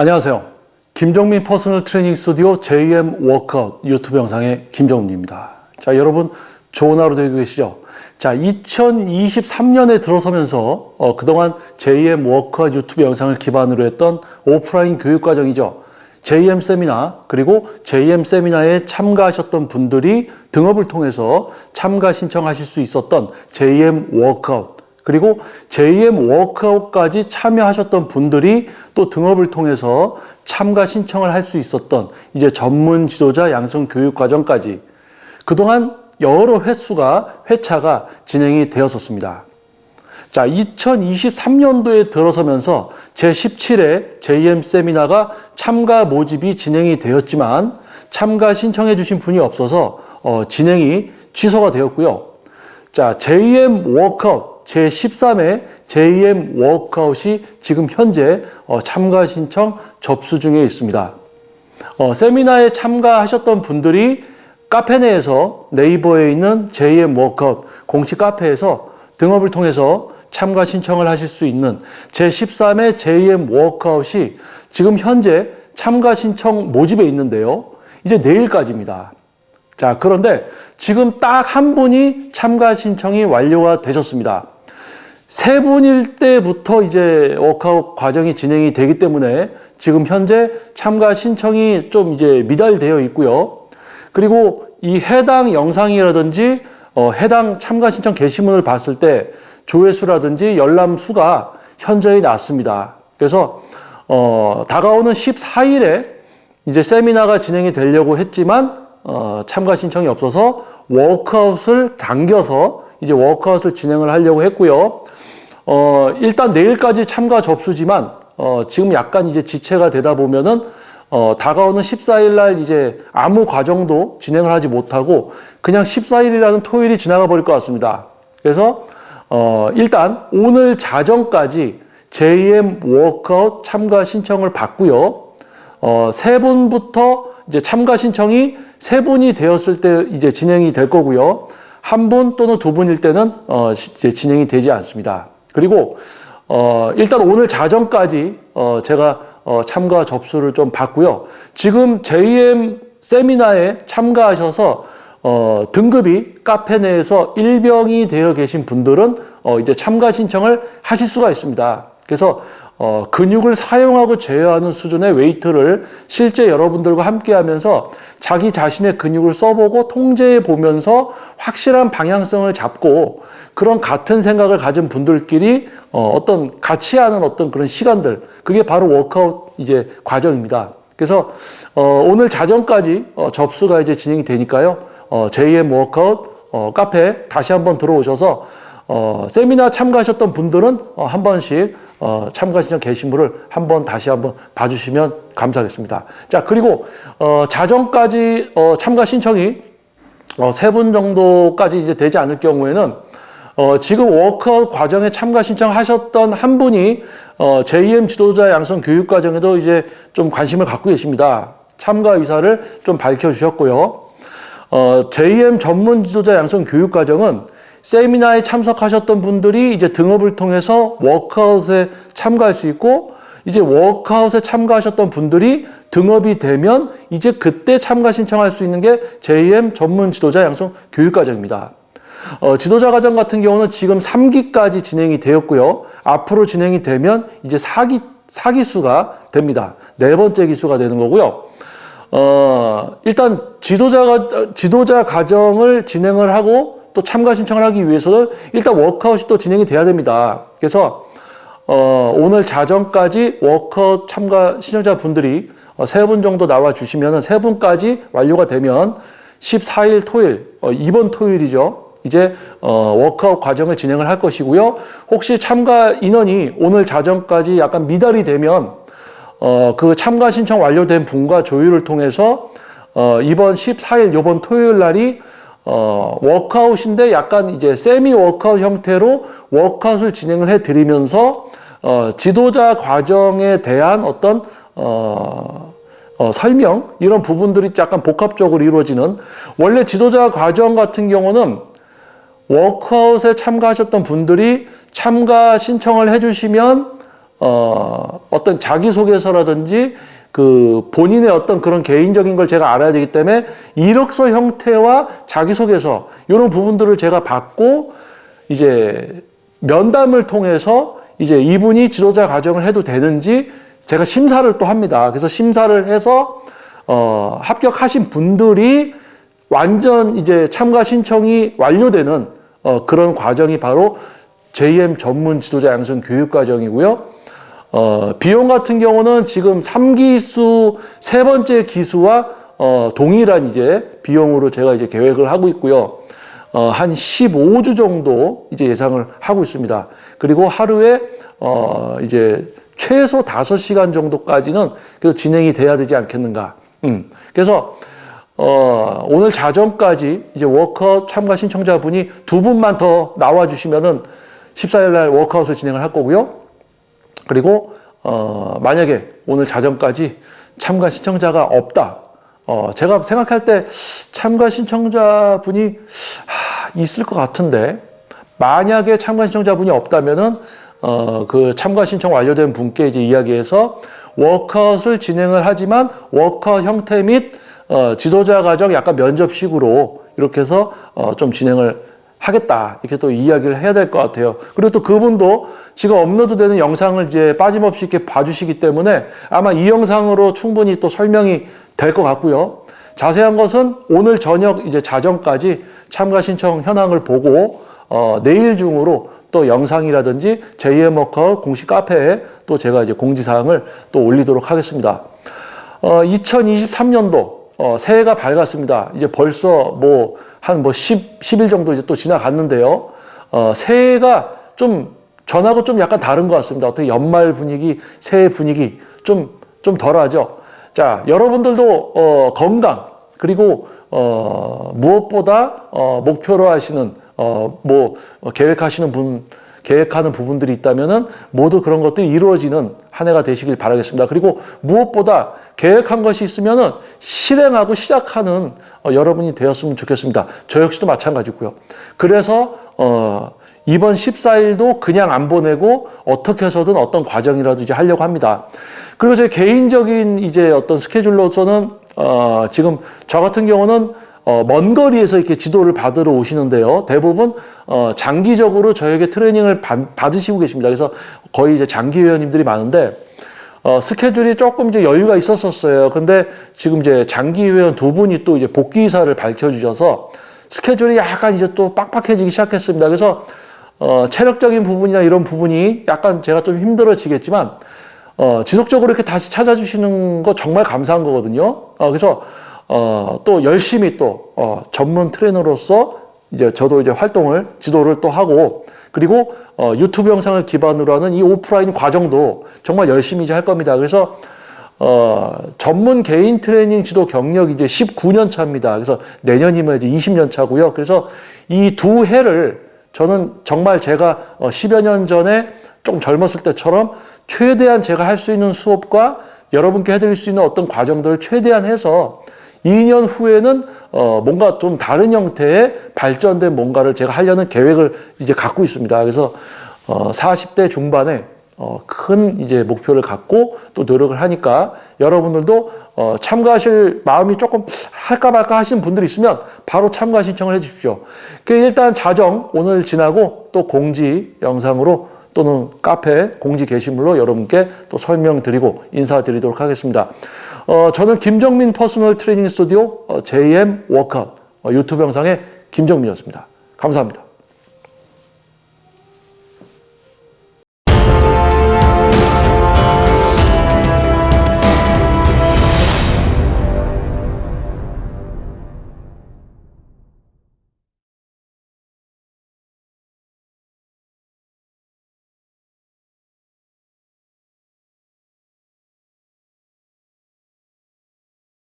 안녕하세요. 김정민 퍼스널 트레이닝 스튜디오 JM 워크아웃 유튜브 영상의 김정민입니다. 자, 여러분 좋은 하루 되고 계시죠? 자, 2023년에 들어서면서 어, 그동안 JM 워크아웃 유튜브 영상을 기반으로 했던 오프라인 교육 과정이죠. JM 세미나 그리고 JM 세미나에 참가하셨던 분들이 등업을 통해서 참가 신청하실 수 있었던 JM 워크아웃 그리고 JM 워크아웃까지 참여하셨던 분들이 또 등업을 통해서 참가 신청을 할 수 있었던 이제 전문 지도자 양성 교육 과정까지 그동안 여러 횟수가 회차가 진행이 되었었습니다. 자, 2023년도에 들어서면서 제17회 JM 세미나가 참가 모집이 진행이 되었지만 참가 신청해 주신 분이 없어서 어, 진행이 취소가 되었고요. 자, JM 워크아웃 제13회 JM 워크아웃이 지금 현재 어, 참가 신청 접수 중에 있습니다. 어, 세미나에 참가하셨던 분들이 카페 내에서 네이버에 있는 JM 워크아웃 공식 카페에서 등업을 통해서 참가 신청을 하실 수 있는 제13회 JM 워크아웃이 지금 현재 참가 신청 모집에 있는데요. 이제 내일까지입니다. 자, 그런데 지금 딱 한 분이 참가 신청이 완료가 되셨습니다. 세 분일 때부터 이제 워크아웃 과정이 진행이 되기 때문에 지금 현재 참가 신청이 좀 이제 미달되어 있고요. 그리고 이 해당 영상이라든지 어, 해당 참가 신청 게시문을 봤을 때 조회수라든지 열람 수가 현저히 낮습니다. 그래서 어, 다가오는 14일에 이제 세미나가 진행이 되려고 했지만 어, 참가 신청이 없어서 워크아웃을 당겨서 이제 워크아웃을 진행을 하려고 했고요. 어, 일단 내일까지 참가 접수지만 어, 지금 약간 이제 지체가 되다 보면은 어, 다가오는 14일 날 이제 아무 과정도 진행을 하지 못하고 그냥 14일이라는 토요일이 지나가 버릴 것 같습니다. 그래서 어, 일단 오늘 자정까지 JM 워크아웃 참가 신청을 받고요. 어, 세 분부터 이제 참가 신청이 세 분이 되었을 때 이제 진행이 될 거고요. 한 분 또는 두 분일 때는 어, 이제 진행이 되지 않습니다. 그리고 어, 일단 오늘 자정까지 어, 제가 어, 참가 접수를 좀 받고요. 지금 JM 세미나에 참가하셔서 어, 등급이 카페 내에서 일병이 되어 계신 분들은 어, 이제 참가 신청을 하실 수가 있습니다. 그래서 어, 근육을 사용하고 제어하는 수준의 웨이트를 실제 여러분들과 함께 하면서 자기 자신의 근육을 써보고 통제해 보면서 확실한 방향성을 잡고 그런 같은 생각을 가진 분들끼리 어, 어떤 같이 하는 어떤 그런 시간들 그게 바로 워크아웃 이제 과정입니다. 그래서 어, 오늘 자정까지 어, 접수가 이제 진행이 되니까요. 어, JM 워크아웃 어, 카페 다시 한번 들어오셔서 어, 세미나 참가하셨던 분들은 어, 한 번씩 어, 참가 신청 게시물을 한번 다시 한번 봐주시면 감사하겠습니다. 자 그리고 어, 자정까지 어, 참가 신청이 어, 세 분 정도까지 이제 되지 않을 경우에는 어, 지금 워크아웃 과정에 참가 신청하셨던 한 분이 어, JM 지도자 양성 교육 과정에도 이제 좀 관심을 갖고 계십니다. 참가 의사를 좀 밝혀주셨고요. 어, JM 전문 지도자 양성 교육 과정은 세미나에 참석하셨던 분들이 이제 등업을 통해서 워크아웃에 참가할 수 있고 이제 워크아웃에 참가하셨던 분들이 등업이 되면 이제 그때 참가 신청할 수 있는 게 JM 전문 지도자 양성 교육 과정입니다. 어, 지도자 과정 같은 경우는 지금 3기까지 진행이 되었고요. 앞으로 진행이 되면 이제 4기, 4기수가 됩니다. 네 번째 기수가 되는 거고요. 어, 일단 지도자가, 지도자 과정을 진행을 하고 또 참가 신청을 하기 위해서는 일단 워크아웃이 또 진행이 돼야 됩니다. 그래서 어, 오늘 자정까지 워크아웃 참가 신청자 분들이 어, 세분 정도 나와 주시면 세 분까지 완료가 되면 14일 토요일, 어, 이번 토요일이죠. 이제 어, 워크아웃 과정을 진행을 할 것이고요. 혹시 참가 인원이 오늘 자정까지 약간 미달이 되면 어, 그 참가 신청 완료된 분과 조율을 통해서 어, 이번 14일 이번 토요일 날이 어, 워크아웃인데 약간 이제 세미 워크아웃 형태로 워크아웃을 진행을 해 드리면서 어, 지도자 과정에 대한 어떤 어, 어, 설명 이런 부분들이 약간 복합적으로 이루어지는 원래 지도자 과정 같은 경우는 워크아웃에 참가하셨던 분들이 참가 신청을 해주시면 어, 어떤 자기소개서라든지 그 본인의 어떤 그런 개인적인 걸 제가 알아야 되기 때문에 이력서 형태와 자기소개서 이런 부분들을 제가 받고 이제 면담을 통해서 이제 이분이 지도자 과정을 해도 되는지 제가 심사를 또 합니다. 그래서 심사를 해서 어, 합격하신 분들이 완전 이제 참가 신청이 완료되는 어, 그런 과정이 바로 JM 전문 지도자 양성 교육 과정이고요. 어, 비용 같은 경우는 지금 3기수 세 번째 기수와 어, 동일한 이제 비용으로 제가 이제 계획을 하고 있고요. 어, 한 15주 정도 이제 예상을 하고 있습니다. 그리고 하루에 어, 이제 최소 5시간 정도까지는 그래도 진행이 돼야 되지 않겠는가. 음. 그래서 어, 오늘 자정까지 이제 워크아웃 참가 신청자분이 두 분만 더 나와 주시면은 14일 날 워크아웃을 진행을 할 거고요. 그리고 어, 만약에 오늘 자정까지 참가 신청자가 없다. 어, 제가 생각할 때 참가 신청자분이 하, 있을 것 같은데 만약에 참가 신청자분이 없다면은 어, 그 참가 신청 완료된 분께 이제 이야기해서 워크아웃을 진행을 하지만 워크아웃 형태 및 어, 지도자 과정 약간 면접식으로 이렇게 해서 어, 좀 진행을 하겠다 이렇게 또 이야기를 해야 될 것 같아요. 그리고 또 그분도 지금 업로드 되는 영상을 이제 빠짐없이 이렇게 봐주시기 때문에 아마 이 영상으로 충분히 또 설명이 될 것 같고요. 자세한 것은 오늘 저녁 이제 자정까지 참가 신청 현황을 보고 어, 내일 중으로 또 영상이라든지 JM 워커 공식 카페에 또 제가 이제 공지사항을 또 올리도록 하겠습니다. 어, 2023년도 어, 새해가 밝았습니다. 이제 벌써 뭐한뭐 10, 10일 정도 이제 또 지나갔는데요. 어, 새해가 좀 전하고 좀 약간 다른 것 같습니다. 어떻게 연말 분위기, 새해 분위기 좀, 좀 덜하죠. 자, 여러분들도 어, 건강 그리고 어, 무엇보다 어, 목표로 하시는 어, 뭐 어, 계획하시는 분 계획하는 부분들이 있다면은 모두 그런 것들이 이루어지는 한 해가 되시길 바라겠습니다. 그리고 무엇보다 계획한 것이 있으면은 실행하고 시작하는 어, 여러분이 되었으면 좋겠습니다. 저 역시도 마찬가지고요. 그래서 어, 이번 14일도 그냥 안 보내고 어떻게 해서든 어떤 과정이라도 이제 하려고 합니다. 그리고 제 개인적인 이제 어떤 스케줄로서는 어, 지금 저 같은 경우는 어, 먼 거리에서 이렇게 지도를 받으러 오시는데요. 대부분 어, 장기적으로 저에게 트레이닝을 받, 받으시고 계십니다. 그래서 거의 이제 장기 회원님들이 많은데 어, 스케줄이 조금 이제 여유가 있었었어요. 근데 지금 이제 장기 회원 두 분이 또 이제 복귀 의사를 밝혀주셔서 스케줄이 약간 이제 또 빡빡해지기 시작했습니다. 그래서 어, 체력적인 부분이나 이런 부분이 약간 제가 좀 힘들어지겠지만 어, 지속적으로 이렇게 다시 찾아주시는 거 정말 감사한 거거든요. 어, 그래서 어, 또 열심히 또 어, 전문 트레이너로서 이제 저도 이제 활동을 지도를 또 하고 그리고 어, 유튜브 영상을 기반으로 하는 이 오프라인 과정도 정말 열심히 이제 할 겁니다. 그래서 어, 전문 개인 트레이닝 지도 경력 이제 19년 차입니다. 그래서 내년이면 이제 20년 차고요. 그래서 이 두 해를 저는 정말 제가 어, 10여 년 전에 좀 젊었을 때처럼 최대한 제가 할 수 있는 수업과 여러분께 해드릴 수 있는 어떤 과정들을 최대한 해서 2년 후에는 어, 뭔가 좀 다른 형태의 발전된 뭔가를 제가 하려는 계획을 이제 갖고 있습니다. 그래서 어, 40대 중반에 어, 큰 이제 목표를 갖고 또 노력을 하니까 여러분들도 어, 참가하실 마음이 조금 할까 말까 하시는 분들이 있으면 바로 참가 신청을 해 주십시오. 그 일단 자정 오늘 지나고 또 공지 영상으로 또는 카페 공지 게시물로 여러분께 또 설명드리고 인사드리도록 하겠습니다. 어, 저는 김정민 퍼스널 트레이닝 스튜디오 어, JM 워크아웃 어, 유튜브 영상의 김정민이었습니다. 감사합니다.